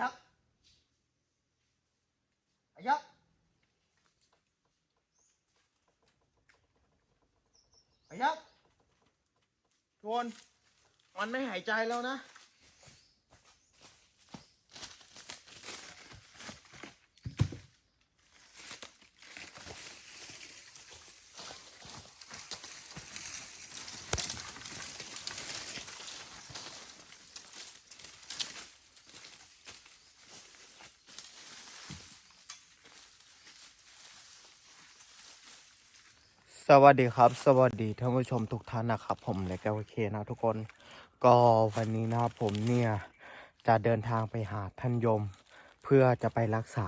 ยักไอ้ยักไอ้ยักษ์ทวนมันไม่หายใจแล้วนะ สวัสดีครับ สวัสดีท่านผู้ชมทุกท่านนะครับ ผมเล็กโอเคนะทุกคน ก็วันนี้นะผมเนี่ยจะเดินทางไปหาท่านยม เพื่อจะไปรักษา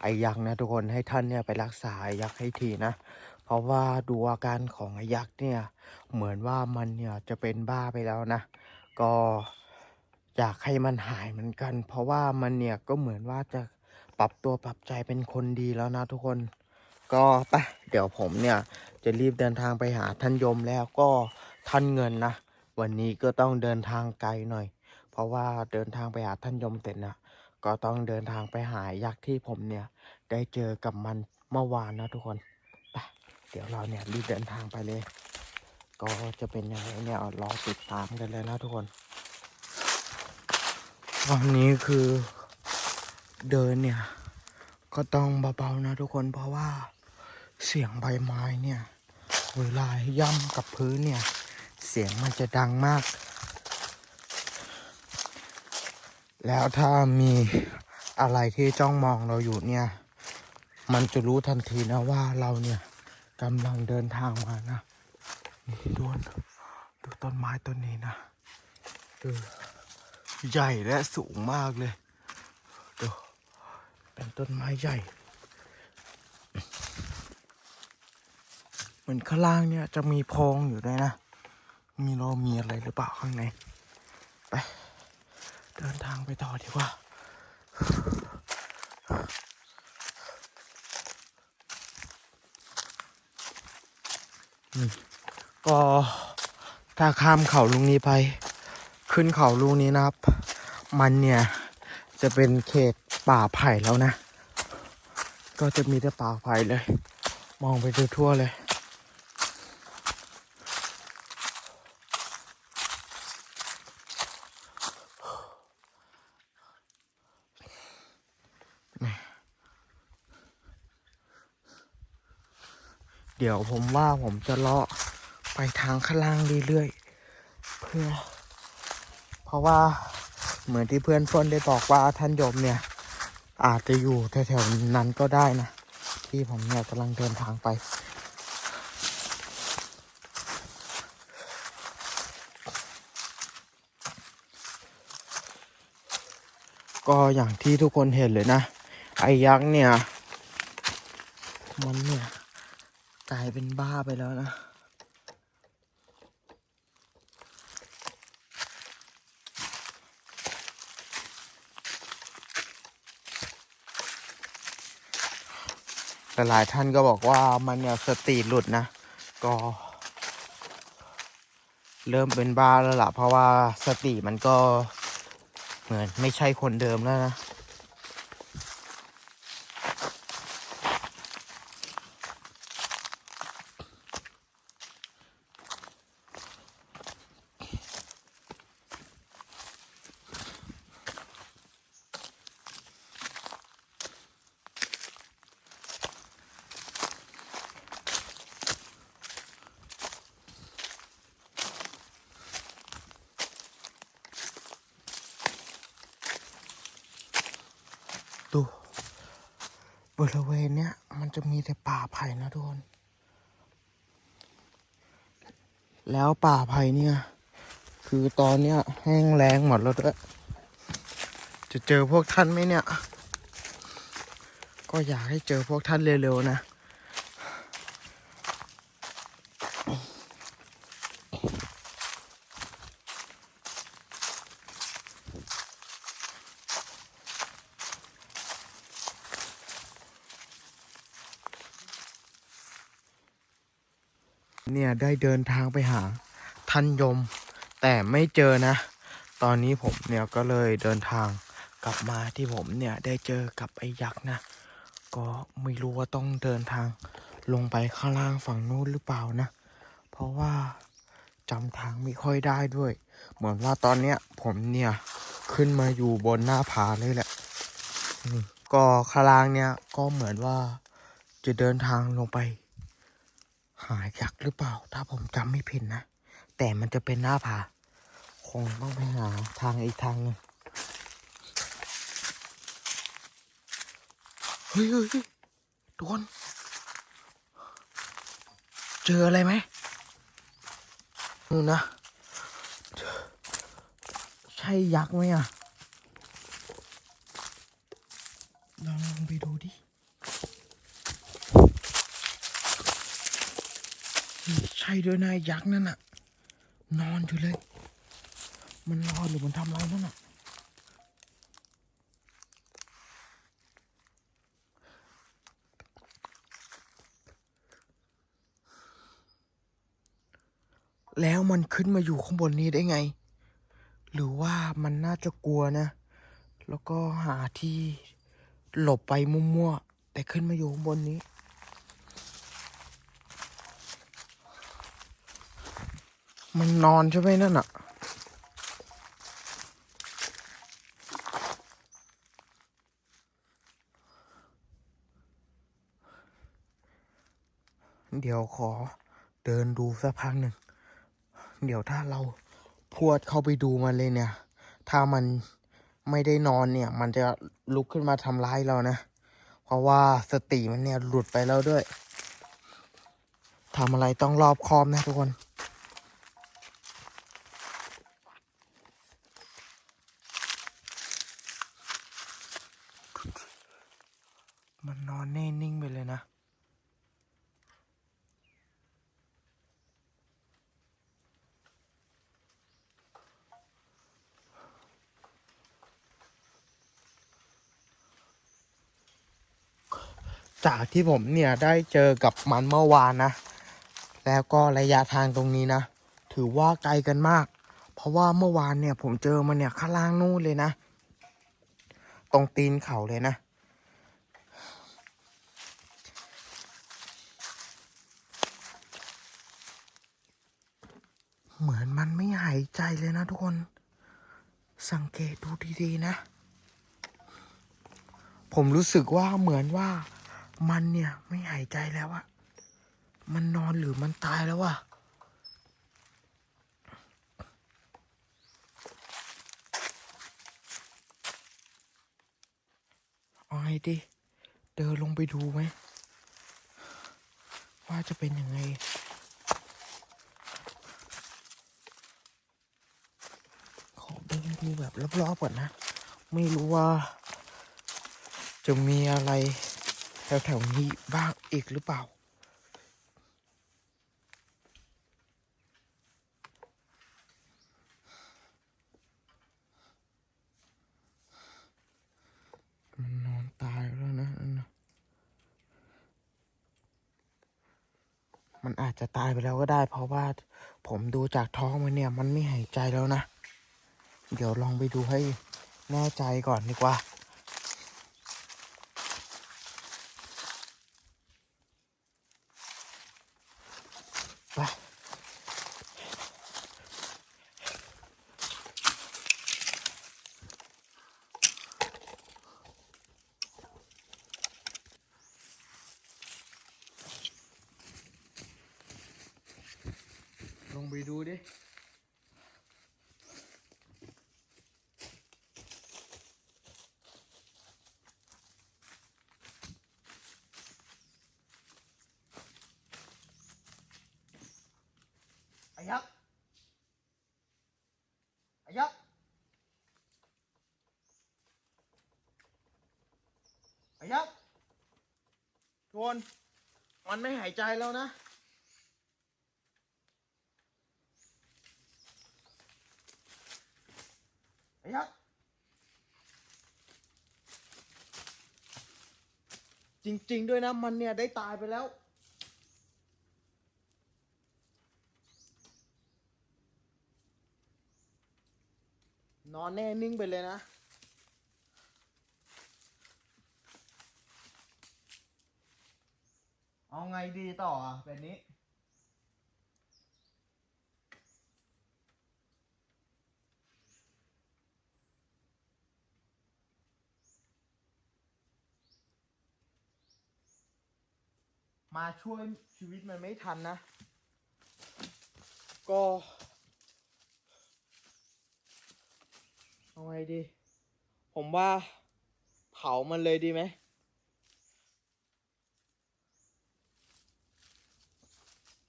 ไอ้ยักษ์นะทุกคนให้ท่านเนี่ยไปรักษาไอ้ยักษ์ให้ทีนะ เพราะว่าดูอาการของไอ้ยักษ์เนี่ยเหมือนว่ามันเนี่ยจะเป็นบ้าไปแล้วนะ ก็อยากให้มันหายเหมือนกัน เพราะว่ามันเนี่ยก็เหมือนว่าจะปรับตัวปรับใจเป็นคนดีแล้วนะทุกคน ก็ไปเดี๋ยวผมเนี่ยจะรีบเดินทางไปหาท่านยมแล้วก็ท่านเงินนะ วันนี้ก็ต้องเดินทางไกลหน่อย เพราะว่าเดินทางไปหาท่านยมเสร็จนะก็ต้องเดินทางไปหายักษ์ที่ผมเนี่ย ได้เจอกับมันเมื่อวานนะทุกคนไปเดี๋ยวเราเนี่ยรีบเดินทางไปเลย ก็จะเป็นยังไงเนี่ยรอติดตามกันเลยนะทุกคนวันนี้คือเดินเนี่ย ก็ต้องเบาๆนะทุกคนเพราะว่า เสียงใบไม้เนี่ยเวลาย่ำกับพื้นเนี่ย เสียงมันจะดังมาก แล้วถ้ามีอะไรที่จ้องมองเราอยู่เนี่ย มันจะรู้ทันทีนะว่าเราเนี่ยกำลังเดินทางมานะนี่ดูดูต้นไม้ต้นนี้นะดูใหญ่และสูงมากเลยดูเป็นต้นไม้ใหญ่ เห มือนข้างล่างเนี่ยจะมีโพรงอยู่ด้วยนะ มีเรามีอะไรหรือเปล่าข้างใน ไป เดินทางไปต่อดีกว่า ก็ถ้าข้ามเขาลุงนี้ไป ขึ้นเขาลุงนี้นะครับ มันเนี่ยจะเป็นเขตป่าไผ่แล้วนะ ก็จะมีแต่ป่าไผ่เลย มองไปทั่วๆเลย เดี๋ยวผมว่าผมจะเลาะไปทางข้างล่างเรื่อยๆ เพื่อ เพราะว่าเหมือนที่เพื่อนเฟิร์นได้บอกว่าท่านยมเนี่ย อาจจะอยู่แถวๆนั้นก็ได้นะ ที่ผมเนี่ยกำลังเดินทางไปก็อย่างที่ทุกคนเห็นเลยนะ ไอ้ยักษ์เนี่ย มันเนี่ย กลายเป็นบ้าไปแล้วนะ แต่หลายท่านก็บอกว่ามันเนี่ยสติหลุดนะ ก็ เริ่มเป็นบ้าแล้วล่ะ เพราะว่าสติมันก็เหมือนไม่ใช่คนเดิมแล้วนะ บริเวณเนี้ยมันจะมีแต่ป่าไผ่นะทุกคน แล้วป่าไผ่เนี่ย คือตอนเนี้ยแห้งแล้งหมดแล้วด้วย จะเจอพวกท่านไหมเนี่ย ก็อยากให้เจอพวกท่านเร็วๆนะ ได้เดินทางไปหาท่านยม แต่ไม่เจอนะ ตอนนี้ผมเนี่ยก็เลยเดินทางกลับมาที่ผมเนี่ยได้เจอกับไอ้ยักษ์นะ ก็ไม่รู้ว่าต้องเดินทางลงไปข้างล่างฝั่งนู้นหรือเปล่านะ เพราะว่าจำทางไม่ค่อยได้ด้วย เหมือนว่าตอนเนี้ยผมเนี่ยขึ้นมาอยู่บนหน้าผาเลยแหละก็ข้างล่างเนี่ยก็เหมือนว่าจะเดินทางลงไป หายักษ์หรือเปล่า ถ้าผมจำไม่ผิดนะ แต่มันจะเป็นหน้าผา คงต้องไปหาทางอีกทางหนึงเฮ้ยเฮ้ยเฮ้ยทุกคน เจออะไรไหมนู่นนะ ใช่ยักษ์ไหมอะลองลองไปดูดิเฮ้ย ใช่ด้วยนะไอ้ยักษ์นั่นน่ะ นอนอยู่เลย มันนอนหรือมันทำอะไรนั่นน่ะแล้วมันขึ้นมาอยู่ข้างบนนี้ได้ไง หรือว่ามันน่าจะกลัวนะ แล้วก็หาที่หลบไปมั่วๆ แต่ขึ้นมาอยู่ข้างบนนี้ มันนอนใช่ไหมนั่นอะเดี๋ยวขอเดินดูสักพักหนึ่ง เดี๋ยวถ้าเราพวดเข้าไปดูมันเลยเนี่ย ถ้ามันไม่ได้นอนเนี่ย มันจะลุกขึ้นมาทำร้ายเรานะ เพราะว่าสติมันเนี่ยหลุดไปแล้วด้วยทำอะไรต้องรอบคอบนะทุกคนนอนแน่นิ่งไปเลยนะ จากที่ผมเนี่ยได้เจอกับมันเมื่อวานนะ แล้วก็ระยะทางตรงนี้นะ ถือว่าไกลกันมาก เพราะว่าเมื่อวานเนี่ยผมเจอมันเนี่ยข้างล่างนู่นเลยนะ ตรงตีนเขาเลยนะ เหมือนมันไม่หายใจเลยนะทุกคน สังเกตดูดีๆนะ ผมรู้สึกว่าเหมือนว่า มันเนี่ยไม่หายใจแล้วอะมันนอนหรือมันตายแล้วอะเอาไงดิ เดินลงไปดูไหม ว่าจะเป็นยังไง ขอเดินดูแบบรอบๆก่อนนะ ไม่รู้ว่า จะมีอะไร แถวๆนี้บ้างอีกหรือเปล่า มันนอนตายแล้วนะนั่นนะ มันอาจจะตายไปแล้วก็ได้ เพราะว่าผมดูจากท้องมันเนี่ย มันไม่หายใจแล้วนะ เดี๋ยวลองไปดูให้แน่ใจก่อนดีกว่า ลงไปดูดิ ไอ้ยักษ์ ไอ้ยักษ์ ไอ้ยักษ์ทวนมันไม่หายใจแล้วนะ จริง ๆ ด้วยนะ มันเนี่ยได้ตายไปแล้ว นอนแน่นิ่งไปเลยนะ เอาไงดีต่อแบบนี้ มาช่วยชีวิตมันไม่ทันนะ ก็เอาไงดี ผมว่าเผามันเลยดีไหม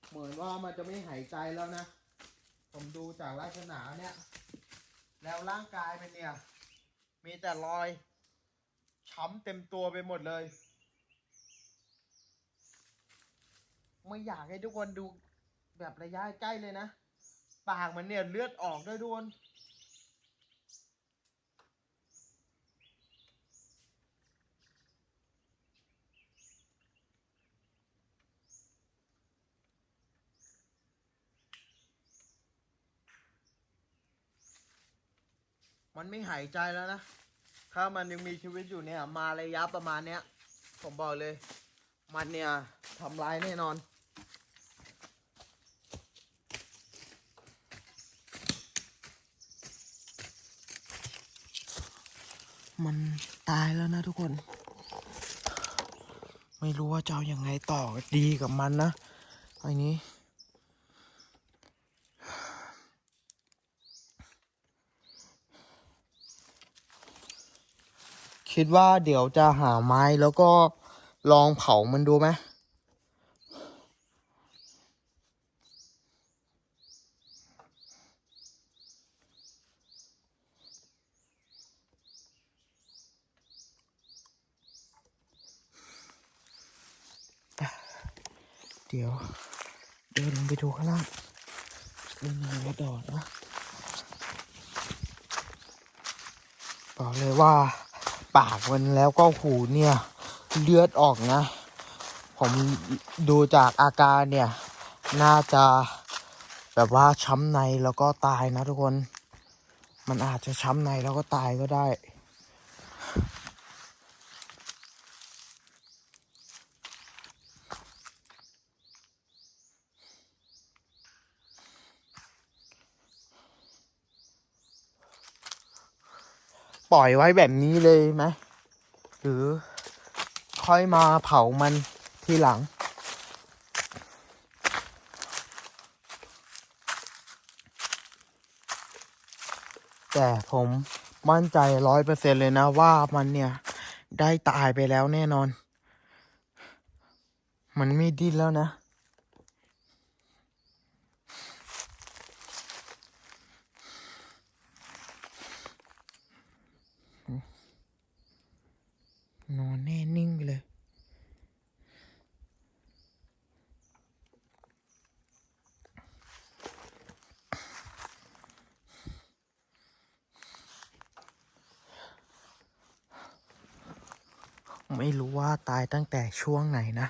เหมือนว่ามันจะไม่หายใจแล้วนะ ผมดูจากลักษณะเนี่ย แล้วร่างกายมันเนี่ย มีแต่รอยช้ำเต็มตัวไปหมดเลย ไม่อยากให้ทุกคนดูแบบระยะใกล้เลยนะ ปากมันเนี่ยเลือดออกด้วยทุกคนมันไม่หายใจแล้วนะ ถ้ามันยังมีชีวิตอยู่เนี่ย มาระยะประมาณเนี้ย ผมบอกเลย มันเนี่ยทำร้ายแน่นอน มันตายแล้วนะทุกคน ไม่รู้ว่าจะเอาอยัางไงต่อดีกับมันนะไอ้นี้ คิดว่าเดี๋ยวจะหาไม้แล้วก็ลองเผามันดูไหมเดี๋ยว เดินลงไปดูข้างล่างนี่มีกระดอดนะ บอกเลย ว่าปากมันแล้วก็หูเนี่ยเลือดออกนะ ผมดูจากอาการเนี่ย น่าจะแบบว่าช้ำในแล้วก็ตายนะทุกคน มันอาจจะช้ำในแล้วก็ตายก็ได้ ปล่อยไว้แบบนี้เลยไหมหรือค่อยมาเผามันทีหลัง แต่ผมมั่นใจร้อยเปอร์เซ็นเลยนะว่ามันเนี่ย ได้ตายไปแล้วแน่นอน มันไม่ดิ้นแล้วนะ นอนแน่นิ่งไปเลย ไม่รู้ว่าตายตั้งแต่ช่วงไหนนะ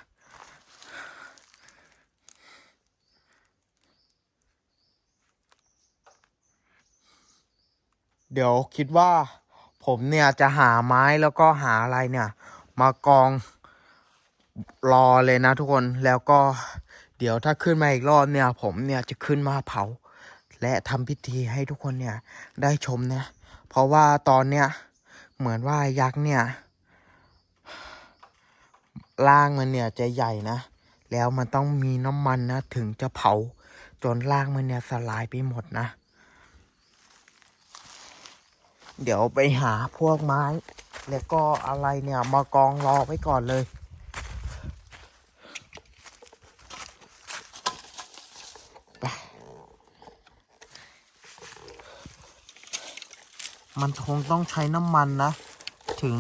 เดี๋ยวคิดว่า ผมเนี่ยจะหาไม้แล้วก็หาอะไรเนี่ย มากองรอเลยนะทุกคนแล้วก็เดี๋ยวถ้าขึ้นมาอีกรอบเนี่ย ผมเนี่ยจะขึ้นมาเผา และทำพิธีให้ทุกคนเนี่ยได้ชมนะเพราะว่าตอนเนี้ยเหมือนว่ายักษ์เนี่ยร่างมันเนี่ยจะใหญ่นะ แล้วมันต้องมีน้ำมันนะ ถึงจะเผาจนร่างมันเนี่ยสลายไปหมดนะ เดี๋ยวไปหาพวกไม้ แล้วก็อะไรเนี่ยมากองรอไว้ก่อนเลย มันคงต้องใช้น้ำมันนะ ถึง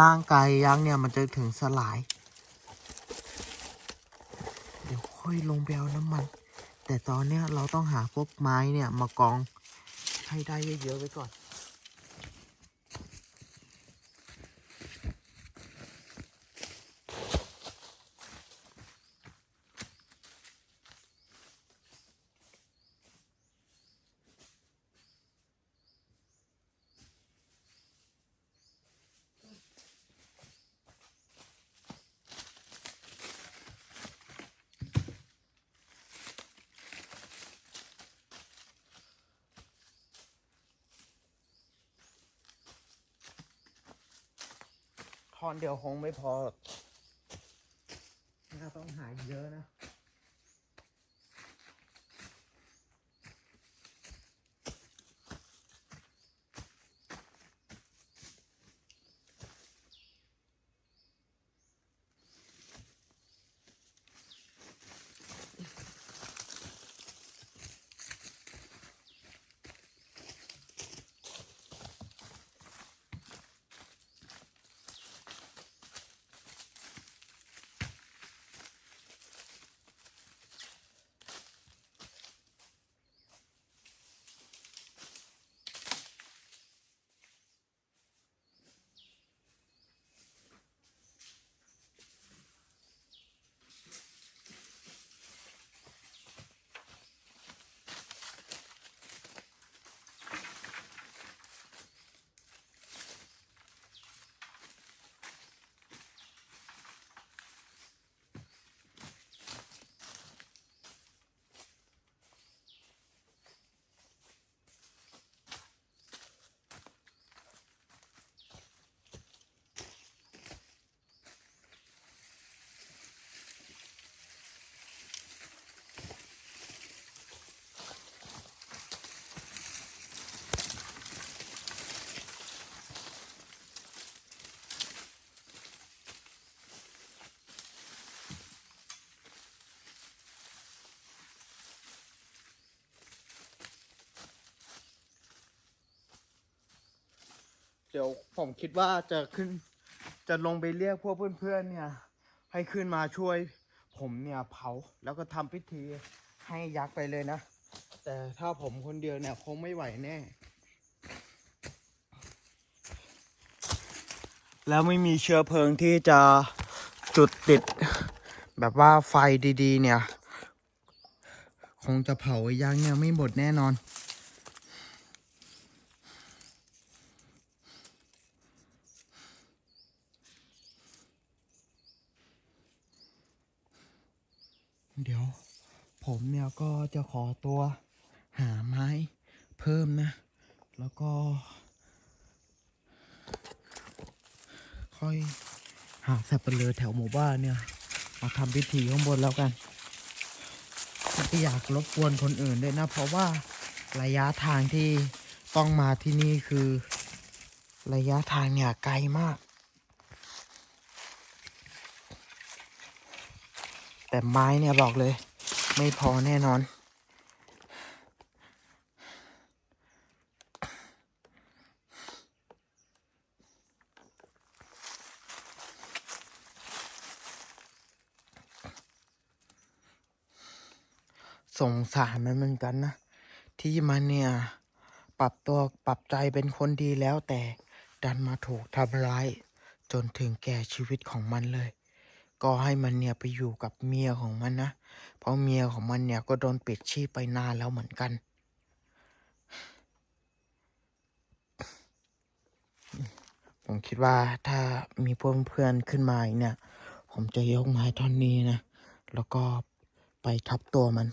ร่างกายยักษ์เนี่ยมันจะถึงสลาย เดี๋ยวค่อยลงไปเอาน้ำมัน แต่ตอนเนี้ยเราต้องหาพวกไม้เนี่ยมากองให้ได้เยอะๆไว้ก่อน ท่อนเดียวคงไม่พอหรอก เดี๋ยวผมคิดว่าจะขึ้น จะลงไปเรียกพวกเพื่อนๆเนี่ย ให้ขึ้นมาช่วย ผมเนี่ยเผาแล้วก็ทำพิธีให้ยักษ์ไปเลยนะ แต่ถ้าผมคนเดียวเนี่ยคงไม่ไหวแน่ แล้วไม่มีเชื้อเพลิงที่จะจุดติด แบบว่าไฟดีๆ เนี่ย คงจะเผาไอ้ยักษ์เนี่ยไม่หมดแน่นอน เดี๋ยว ผมเนี่ยก็จะขอตัวหาไม้เพิ่มนะ แล้วก็ ค่อยหาสับปะเลอแถวหมู่บ้านเนี่ยมาทำพิธีข้างบนแล้วกันไม่อยากรบกวนคนอื่นด้วยนะ เพราะว่าระยะทางที่ต้องมาที่นี่คือ ระยะทางเนี่ยไกลมาก แต่ไม้เนี่ยบอกเลย ไม่พอแน่นอน สงสารมันเหมือนกันนะ ที่มันเนี่ย ปรับตัวปรับใจเป็นคนดีแล้วแต่ดันมาถูกทำร้าย จนถึงแก่ชีวิตของมันเลย ก็ให้มันเนี่ยไปอยู่กับเมียของมันนะ เพราะเมียของมันเนี่ยก็โดนปิดชีพไปนานแล้วเหมือนกัน ผมคิดว่าถ้ามีเพื่อนเพื่อนๆขึ้นมาเนี่ย ผมจะยกไม้ท่อนนี้นะ แล้วก็ไปทับตัวมัน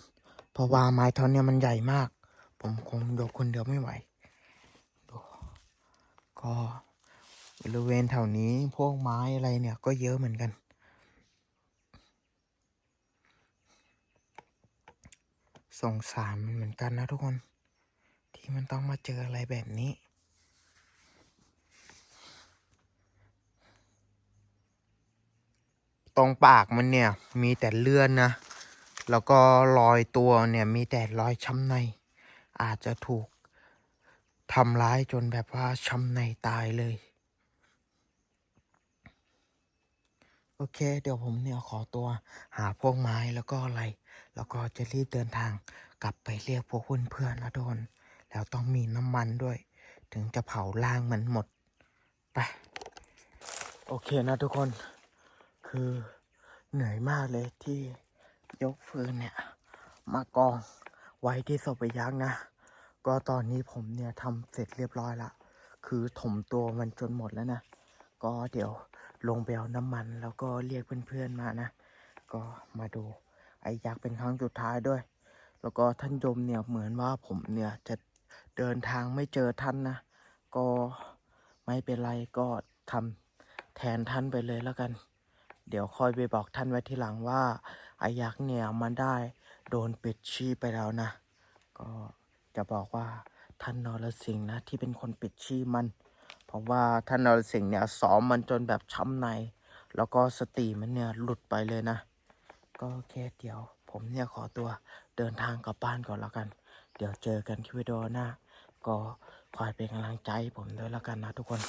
เพราะว่าไม้ท่อนเนี้ยมันใหญ่มาก ผมคงยกคนเดียวไม่ไหว ก็บริเวณแถวนี้พวกไม้อะไรเนี่ยก็เยอะเหมือนกัน สงสารมันเหมือนกันนะทุกคน ที่มันต้องมาเจออะไรแบบนี้ ตรงปากมันเนี่ย มีแต่เลือดนะ แล้วก็รอยตัวเนี่ย มีแต่รอยช้ำใน อาจจะถูกทำร้ายจนแบบว่าช้ำในตายเลย โอเค เดี๋ยวผมเนี่ยขอตัวหาพวกไม้แล้วก็อะไร แล้วก็จะรีบเดินทางกลับไปเรียกพวกเพื่อนๆนะทุกคนแล้วต้องมีน้ำมันด้วย ถึงจะเผาล่างมันหมด ไป โอเคนะทุกคน คือเหนื่อยมากเลยที่ยกฟืนเนี่ย มากองไว้ที่ศพไปยักษ์นะ ก็ตอนนี้ผมเนี่ยทำเสร็จเรียบร้อยละ คือถมตัวมันจนหมดแล้วนะ ก็เดี๋ยวลงไปเอาน้ำมันแล้วก็เรียกเพื่อนๆมานะ ก็มาดู ไอ้ยักษ์เป็นครั้งสุดท้ายด้วย แล้วก็ท่านยมเนี่ยเหมือนว่าผมเนี่ยจะเดินทางไม่เจอท่านนะ ก็ไม่เป็นไรก็ทำแทนท่านไปเลยแล้วกัน เดี๋ยวคอยไปบอกท่านไว้ทีหลังว่าไอายักษ์เนี่ยมันได้โดนปิดชีพไปแล้วนะ ก็จะบอกว่าท่านนรสิงห์นะที่เป็นคนปิดชีพมัน เพราะว่าท่านนรสิงห์เนี่ยซ้อมมันจนแบบช้ำใน แล้วก็สติมันเนี่ยหลุดไปเลยนะ ก็แค่เดี๋ยว ผมเนี่ยขอตัวเดินทางกลับบ้านก่อนแล้วกัน เดี๋ยวเจอกันคิวิดีโอหน้า ก็คอยเป็นกำลังใจผมด้วยแล้วกันนะทุกคน